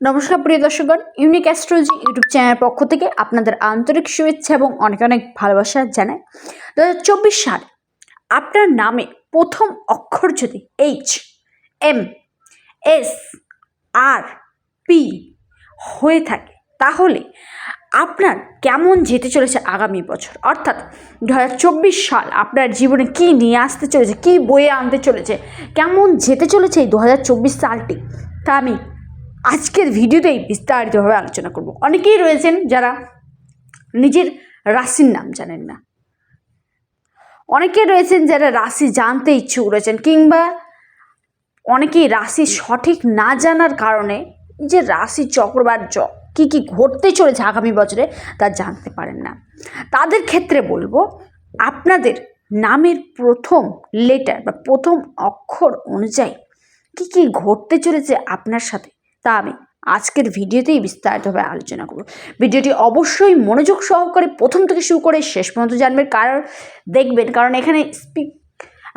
নমস্কার প্রিয় দর্শকগণ unique astrology YouTube চ্যানেলের পক্ষ থেকে আপনাদের আন্তরিক শুভেচ্ছা এবং অনেক অনেক ভালোবাসা জানাই। দু চব্বিশ সাল, আপনার নামে প্রথম অক্ষর যদি H M S R P হয়ে থাকে, তাহলে আপনার কেমন যেতে চলেছে আগামী বছর? অর্থাৎ দু হাজার চব্বিশ সাল আপনার জীবনে কী নিয়ে আসতে চলেছে, কী বয়ে আনতে চলেছে, কেমন যেতে চলেছে এই দু হাজার চব্বিশ সালটি? তা আমি আজকের ভিডিওতেই বিস্তারিতভাবে আলোচনা করব। অনেকেই রয়েছেন যারা নিজের রাশির নাম জানেন না। অনেকে রয়েছেন যারা রাশি জানতে ইচ্ছুক রয়েছেন কিংবা অনেকেই রাশি সঠিক না জানার কারণে যে রাশি চক্রবার্য কী কী ঘটতে চলেছে আগামী বছরে তা জানতে পারেন না। তাদের ক্ষেত্রে বলব, আপনাদের নামের প্রথম লেটার বা প্রথম অক্ষর অনুযায়ী কী কী ঘটতে চলেছে আপনার সাথে তা আমি আজকের ভিডিওতেই বিস্তারিতভাবে আলোচনা করব। ভিডিওটি অবশ্যই মনোযোগ সহকারে প্রথম থেকে শুরু করে শেষ পর্যন্ত জানবেন। কারণ দেখবেন, কারণ এখানে স্পিক,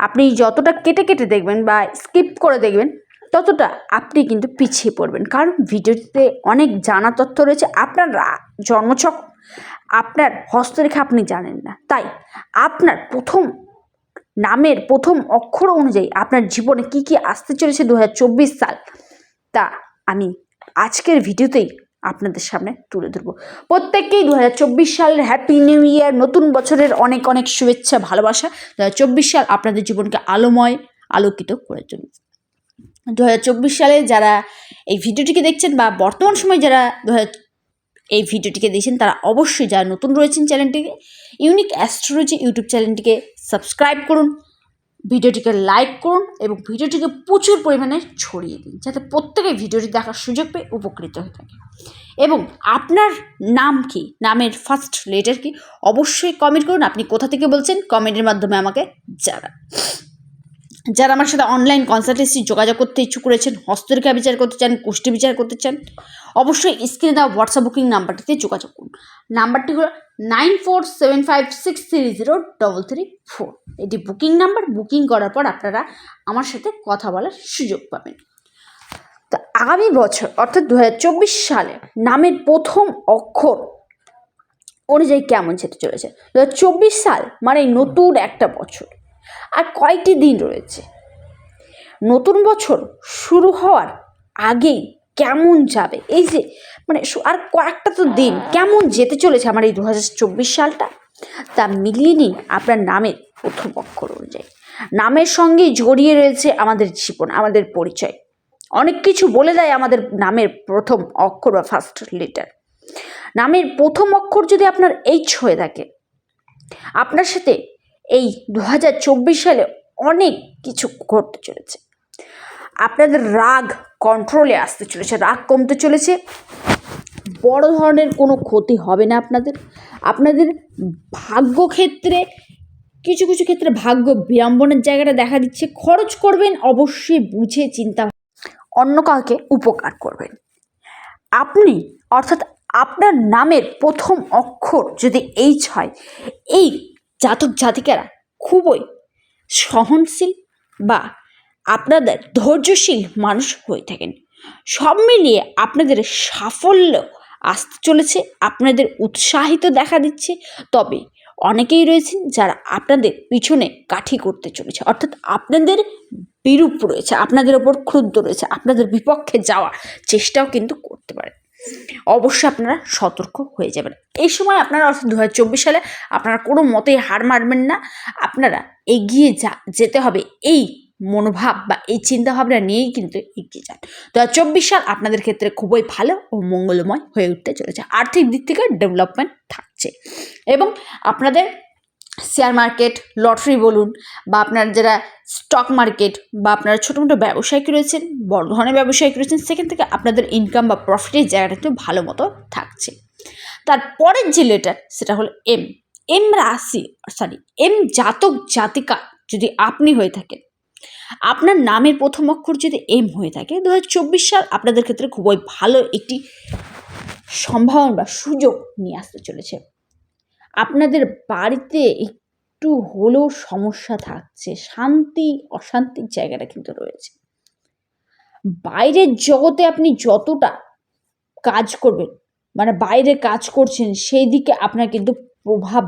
আপনি যতটা কেটে কেটে দেখবেন বা স্কিপ করে দেখবেন, ততটা আপনি কিন্তু পিছিয়ে পড়বেন। কারণ ভিডিওটিতে অনেক জানা তথ্য রয়েছে। আপনার জন্মছক, আপনার হস্তরেখা আপনি জানেন না। তাই আপনার প্রথম নামের প্রথম অক্ষর অনুযায়ী আপনার জীবনে কি কি আসতে চলেছে দু হাজার চব্বিশ সাল তা আমি আজকের ভিডিওতেই আপনাদের সামনে তুলে ধরবো। প্রত্যেককেই দু হাজার চব্বিশ সালের হ্যাপি নিউ ইয়ার নতুন বছরের অনেক অনেক শুভেচ্ছা, ভালোবাসা। দুহাজার চব্বিশ সাল আপনাদের জীবনকে আলোময়, আলোকিত করে চলুন দু সালে যারা এই ভিডিওটিকে দেখছেন বা বর্তমান সময়ে যারা দু হাজার এই ভিডিওটিকে দেখছেন, তারা অবশ্যই যারা নতুন রয়েছেন চ্যানেলটিকে, ইউনিক অ্যাস্ট্রোলজি ইউটিউব চ্যানেলটিকে সাবস্ক্রাইব করুন। ভিডিওটিকে লাইক করুন এবং ভিডিওটিকে প্রচুর পরিমাণে ছড়িয়ে দিন, যাতে প্রত্যেকে ভিডিওটি দেখার সুযোগ পেয়ে উপকৃত হয়ে থাকে। এবং আপনার নাম কি? নামের ফার্স্ট লেটার কি? অবশ্যই কমেন্ট করুন, আপনি কোথা থেকে বলছেন? কমেন্টের মাধ্যমে আমাকে জানান। যারা আমার সাথে অনলাইন কনসালটেন্সি যোগাযোগ করতে ইচ্ছুক করেছেন হস্তরেখা বিচার করতে চান কুষ্টি বিচার করতে চান, অবশ্যই স্ক্রিনে দেওয়া হোয়াটসঅ্যাপ বুকিং নাম্বারটিতে যোগাযোগ করুন। নাম্বারটি হলো nine four seven five six three zero double three four এটি বুকিং নাম্বার বুকিং করার পর আপনারা আমার সাথে কথা বলার সুযোগ পাবেন। তো আগামী বছর, অর্থাৎ দু হাজার চব্বিশ সালে, নামের প্রথম অক্ষর অনুযায়ী কেমন যেতে চলেছে? দু হাজার চব্বিশ সাল মানে নতুন একটা বছর। আর কয়টি দিন রয়েছে। নতুন বছর শুরু হওয়ার আগেই কেমন যাবে? এই যে মানে আর কয়েকটা তো দিন, কেমন যেতে চলেছে আমার এই দু হাজার চব্বিশ সালটা? তা মিলিয়ে নিন আপনার নামের প্রথম অক্ষর অনুযায়ী। নামের সঙ্গে জড়িয়ে রয়েছে আমাদের জীবন, আমাদের পরিচয়। অনেক কিছু বলে দেয় আমাদের নামের প্রথম অক্ষর বা ফার্স্ট লেটার নামের প্রথম অক্ষর যদি আপনার এইচ হয়ে থাকে, আপনার সাথে এই দু হাজার চব্বিশ সালে অনেক কিছু ঘটতে চলেছে। আপনাদের রাগ কন্ট্রোলে আসতে চলেছে, রাগ কমতে চলেছে। বড় ধরনের কোনো ক্ষতি হবে না আপনাদের। আপনাদের ভাগ্য ক্ষেত্রে কিছু কিছু ক্ষেত্রে ভাগ্য বিড়ম্বনের জায়গাটা দেখা দিচ্ছে। খরচ করবেন অবশ্যই বুঝে চিন্তা অন্য কাউকে উপকার করবেন। আপনি, অর্থাৎ আপনার নামের প্রথম অক্ষর যদি এইচ হয়, এই জাতক জাতিকারা খুবই সহনশীল বা আপনাদের ধৈর্যশীল মানুষ হয়ে থাকেন। সব মিলিয়ে আপনাদের সাফল্য আসতে চলেছে, আপনাদের উৎসাহিত দেখা দিচ্ছে। তবে অনেকেই রয়েছেন যারা আপনাদের পিছনে কাঠি করতে চলেছে, অর্থাৎ আপনাদের বিরূপ রয়েছে, আপনাদের ওপর ক্ষুব্ধ রয়েছে, আপনাদের বিপক্ষে যাওয়ার চেষ্টাও কিন্তু করতে পারে অবশ্যই আপনারা সতর্ক হয়ে যাবেন। এই সময় আপনারা অর্থাৎ দু হাজার চব্বিশ সালে আপনারা কোনো মতেই হার মারবেন না। আপনারা এগিয়ে যা, যেতে হবে। এই মনোভাব বা এই চিন্তাভাবনা নিয়েই কিন্তু এগিয়ে যান। দু চব্বিশ সাল আপনাদের ক্ষেত্রে খুবই ভালো ও মঙ্গলময় হয়ে উঠতে চলেছে। আর্থিক দিক থেকে ডেভেলপমেন্ট থাকছে। এবং আপনাদের শেয়ার মার্কেট, লটারি বলুন বা আপনার যারা স্টক মার্কেট বা আপনারা ছোটো মোটো ব্যবসায়িক রয়েছেন বড় ধরনের ব্যবসায়িক রয়েছেন, সেখান থেকে আপনাদের ইনকাম বা প্রফিটের জায়গাটা একটু ভালো মতো থাকছে। তারপরের যে লেটার সেটা হলো এম এম রাশি সরি এম জাতক, জাতিকা যদি আপনি হয়ে থাকেন, আপনার নামের প্রথম অক্ষর যদি এম হয়ে থাকে দু হাজার চব্বিশ সাল আপনাদের ক্ষেত্রে খুবই ভালো একটি সম্ভাবনা বা সুযোগ নিয়ে আসতে চলেছে। আপনাদের বাড়িতে একটু হলেও সমস্যা থাকছে, শান্তি, অশান্তির জায়গাটা কিন্তু রয়েছে। বাইরের জগতে আপনি যতটা কাজ করবেন মানে বাইরে কাজ করছেন, সেই দিকে আপনার কিন্তু প্রভাব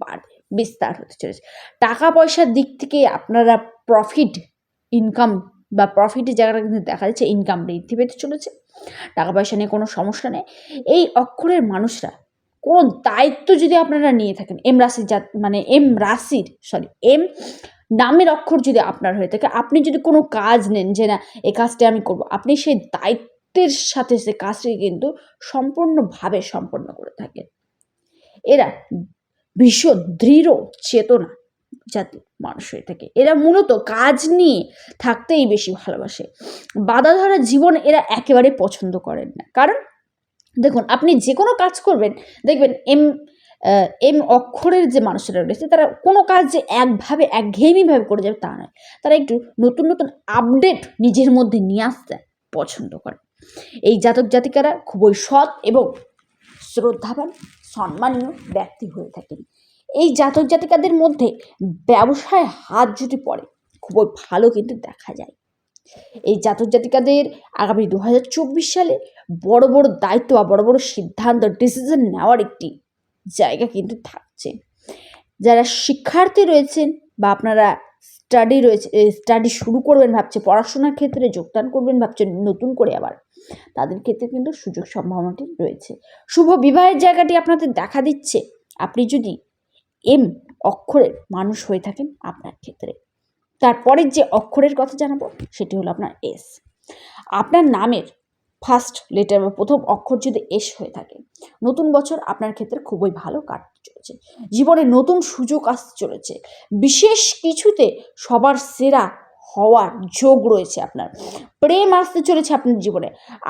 বাড়বে, বিস্তার হতে চলেছে। টাকা পয়সার দিক থেকে আপনারা প্রফিট ইনকাম বা প্রফিটের জায়গাটা কিন্তু দেখা যাচ্ছে ইনকাম বৃদ্ধি পেতে চলেছে। টাকা পয়সা নিয়ে কোনো সমস্যা নেই। এই অক্ষরের মানুষরা কোনো দায়িত্ব যদি আপনারা নিয়ে থাকেন, এম রাশির জাত মানে এম রাশির সরি এম নামের অক্ষর যদি আপনার হয়ে থাকে, আপনি যদি কোনো কাজ নেন যে না এই কাজটা আমি করব, আপনি সেই দায়িত্বের সাথে সে কাজটি কিন্তু সম্পূর্ণভাবে সম্পন্ন করে থাকেন। এরা ভীষণ দৃঢ়, চেতনা জাতির মানুষ হয়ে থাকে। এরা মূলত কাজ নিয়ে থাকতেই বেশি ভালোবাসে। বাধা ধরা জীবন এরা একেবারে পছন্দ করেন না। কারণ দেখুন, আপনি যে কোনো কাজ করবেন, দেখবেন এম এম অক্ষরের যে মানুষেরা রয়েছে, তারা কোনো কাজ যে একভাবে, একঘেয়েমিভাবে করে যাবে তা নয়। তারা একটু নতুন নতুন আপডেট নিজের মধ্যে নিয়ে আসতে পছন্দ করে। এই জাতক জাতিকারা খুবই সৎ এবং শ্রদ্ধাবান, সম্মানীয় ব্যক্তি হয়ে থাকেন। এই জাতক জাতিকাদের মধ্যে ব্যবসায় হাত যদি পড়ে। খুবই ভালো কিন্তু দেখা যায়। এই জাতক জাতিকাদের আগামী দু হাজার চব্বিশ সালে বড় বড় দায়িত্ব বা বড় বড় সিদ্ধান্ত ডিসিশন নেওয়ার একটি জায়গা কিন্তু থাকছে। যারা শিক্ষার্থী রয়েছেন বা আপনারা স্টাডি রয়েছে স্টাডি শুরু করবেন, ভাবছে পড়াশোনার ক্ষেত্রে যোগদান করবেন, ভাবছেন নতুন করে আবার, তাদের ক্ষেত্রে কিন্তু সুযোগ সম্ভাবনাটি রয়েছে। শুভ বিবাহের জায়গাটি আপনাদের দেখা দিচ্ছে। আপনি যদি এম অক্ষরের মানুষ হয়ে থাকেন, আপনার ক্ষেত্রে তারপরের যে অক্ষরের কথা জানাব, সেটি হলো আপনার এস আপনার নামের ফার্স্ট লেটার বা প্রথম অক্ষর যদি এস হয়ে থাকে, নতুন বছর আপনার ক্ষেত্রে খুবই ভালো কাটতে চলেছে। জীবনে নতুন সুযোগ আসতে চলেছে। বিশেষ কিছুতে সবার সেরা হওয়ার যোগ রয়েছে আপনার। প্রেম আসতে চলেছে আপনার জীবনে।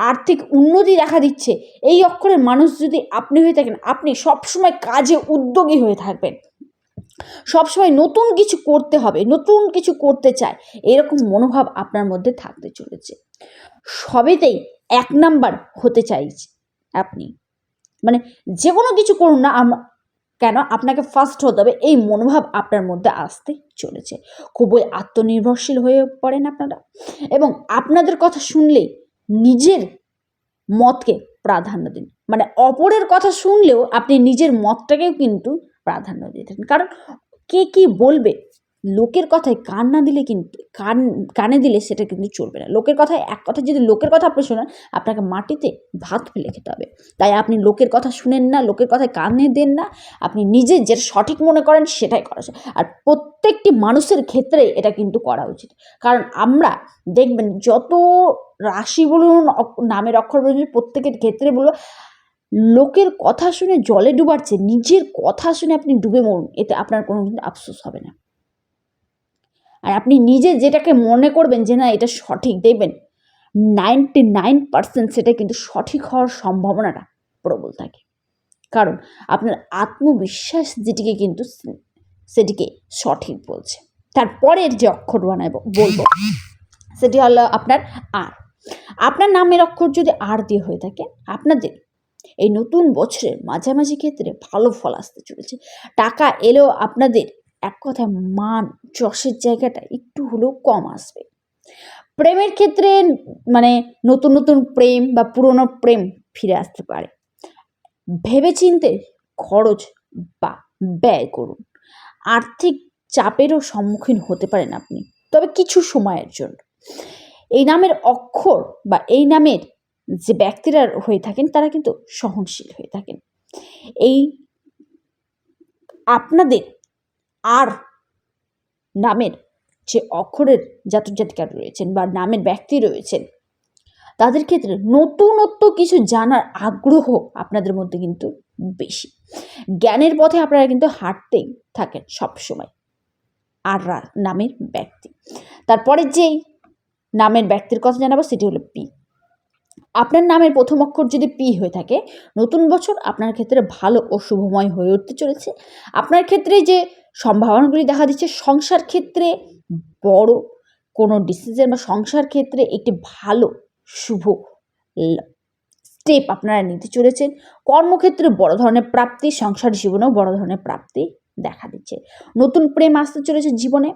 আর্থিক উন্নতি দেখা দিচ্ছে। এই অক্ষরের মানুষ যদি আপনি হয়ে থাকেন, আপনি সবসময় কাজে উদ্যোগী হয়ে থাকবেন। সবসময় নতুন কিছু করতে হবে, নতুন কিছু করতে চায়। এরকম মনোভাব আপনার মধ্যে থাকতে চলেছে। সবেতেই এক নাম্বার হতে চাইছে আপনি। মানে যে কোনো কিছু করুন না কেন? আপনাকে ফার্স্ট হতে হবে। এই মনোভাব আপনার মধ্যে আসতে চলেছে। খুবই আত্মনির্ভরশীল হয়ে পড়েন আপনারা। এবং আপনাদের কথা শুনলেই নিজের মতকে প্রাধান্য দিন। মানে অপরের কথা শুনলেও আপনি নিজের মতটাকেও কিন্তু প্রাধান্য দিতেন কারণ কে কি বলবে? লোকের কথায় কান না দিলে কিন্তু কান, কানে দিলে সেটা কিন্তু চলবে না। লোকের কথায়, এক কথা যদি লোকের কথা আপনি শোনেন, আপনাকে মাটিতে ভাত ফেলে খেতে হবে। তাই আপনি লোকের কথা শুনেন না, লোকের কথায় কানে দেন না, আপনি নিজে যেটা সঠিক মনে করেন সেটাই করা। আর প্রত্যেকটি মানুষের ক্ষেত্রে এটা কিন্তু করা উচিত। কারণ আমরা দেখবেন যত রাশি বলুন নামের অক্ষর বলুন, প্রত্যেকের ক্ষেত্রে বলব লোকের কথা শুনে জলে ডুবাচ্ছে, নিজের কথা শুনে আপনি ডুবে মরুন, এতে আপনার কোনো কিন্তু আফসোস হবে না। আর আপনি নিজে যেটাকে মনে করবেন যে, না, এটা সঠিক, দেখবেন নাইনটি নাইন পার্সেন্ট সেটা কিন্তু সঠিক হওয়ার সম্ভাবনাটা প্রবল থাকে। কারণ আপনার আত্মবিশ্বাস যেটিকে কিন্তু সেটিকে সঠিক বলছে। তারপরের যে অক্ষর বানাবো বলব, সেটি হলো আপনার আর। আপনার নামের অক্ষর যদি আর দিয়ে হয়ে থাকে, আপনাদের এই নতুন বছরের মাঝামাঝি ক্ষেত্রে ভালো ফল আসতে চলেছে। টাকা এলেও আপনাদের এক কথায় মান যশের জায়গাটা একটু হলেও কম আসবে। প্রেমের ক্ষেত্রে মানে নতুন নতুন প্রেম বা পুরনো প্রেম ফিরে আসতে পারে। ভেবেচিন্তে খরচ বা ব্যয় করুন। আর্থিক চাপেরও সম্মুখীন হতে পারেন আপনি। তবে কিছু সময়ের জন্য। এই নামের অক্ষর বা এই নামের যে ব্যক্তিরা হয়ে থাকেন, তারা কিন্তু সহনশীল হয়ে থাকেন। এই আপনাদের আর নামের যে অক্ষরের জাতক জাতিকা রয়েছেন বা নামের ব্যক্তি রয়েছেন, তাদের ক্ষেত্রে নতুনত্ব কিছু জানার আগ্রহ আপনাদের মধ্যে কিন্তু বেশি। জ্ঞানের পথে আপনারা কিন্তু হাঁটতেই থাকেন সবসময়। আর নামের ব্যক্তি। তারপরে যেই নামের ব্যক্তির কথা জানাব, সেটি হলো পি। আপনার নামের প্রথম অক্ষর যদি পি হয়ে থাকে, নতুন বছর আপনার ক্ষেত্রে ভালো ও শুভময় হয়ে উঠতে চলেছে। আপনার ক্ষেত্রে যে সম্ভাবনাগুলি দেখা দিচ্ছে, সংসার ক্ষেত্রে বড় কোনো ডিসিশন বা সংসার ক্ষেত্রে একটি ভালো, শুভ স্টেপ আপনারা নিতে চলেছেন। কর্মক্ষেত্রে বড় ধরনের প্রাপ্তি, সংসার জীবনেও বড় ধরনের প্রাপ্তি দেখা দিচ্ছে। নতুন প্রেম আসতে চলেছে জীবনে।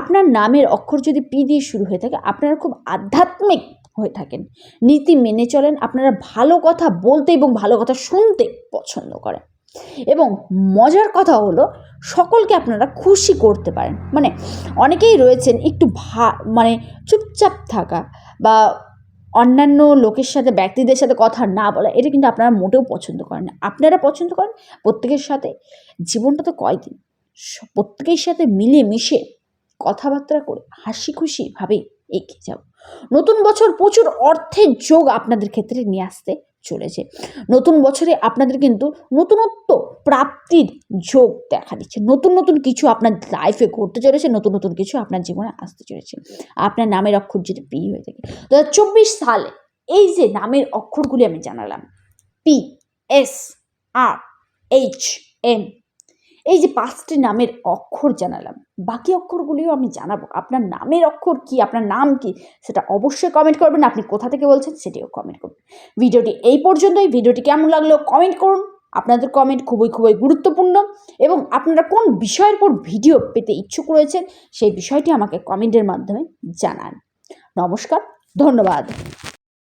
আপনার নামের অক্ষর যদি পি দিয়ে শুরু হয়ে থাকে, আপনারা খুব আধ্যাত্মিক হয়ে থাকেন। নীতি মেনে চলেন, আপনারা ভালো কথা বলতে এবং ভালো কথা শুনতে পছন্দ করেন। এবং মজার কথা হলো, সকলকে আপনারা খুশি করতে পারেন। মানে অনেকেই রয়েছেন একটু ভা মানে চুপচাপ থাকা বা অন্যান্য লোকের সাথে, ব্যক্তিদের সাথে কথা না বলা, এটা কিন্তু আপনারা মোটেও পছন্দ করেন না। আপনারা পছন্দ করেন প্রত্যেকের সাথে। জীবনটা তো কয়দিন? প্রত্যেকের সাথে মিলে মিশে কথাবার্তা করে হাসি খুশিভাবে এগিয়ে যাব। নতুন বছর প্রচুর অর্থের যোগ আপনাদের ক্ষেত্রে নিয়ে আসতে চলেছে। নতুন বছরে আপনাদের কিন্তু নতুনত্ব প্রাপ্তির যোগ দেখা দিচ্ছে। নতুন নতুন কিছু আপনার লাইফে ঘটতে চলেছে, নতুন নতুন কিছু আপনার জীবনে আসতে চলেছে। আপনার নামের অক্ষর যদি পি হয়ে থাকে। দু চব্বিশ সালে এই যে নামের অক্ষরগুলি আমি জানালাম P S R H M এই যে পাঁচটি নামের অক্ষর জানালাম, বাকি অক্ষরগুলিও আমি জানাব। আপনার নামের অক্ষর কি, আপনার নাম কি, সেটা অবশ্যই কমেন্ট করবেন। আপনি কোথা থেকে বলছেন সেটিও কমেন্ট করবেন। ভিডিওটি এই পর্যন্তই। ভিডিওটি কেমন লাগল কমেন্ট করুন। আপনাদের কমেন্ট খুবই খুবই গুরুত্বপূর্ণ এবং আপনারা কোন বিষয়ের উপর ভিডিও পেতে ইচ্ছুক রয়েছেন, সেই বিষয়টি আমাকে কমেন্টের মাধ্যমে জানান। নমস্কার, ধন্যবাদ।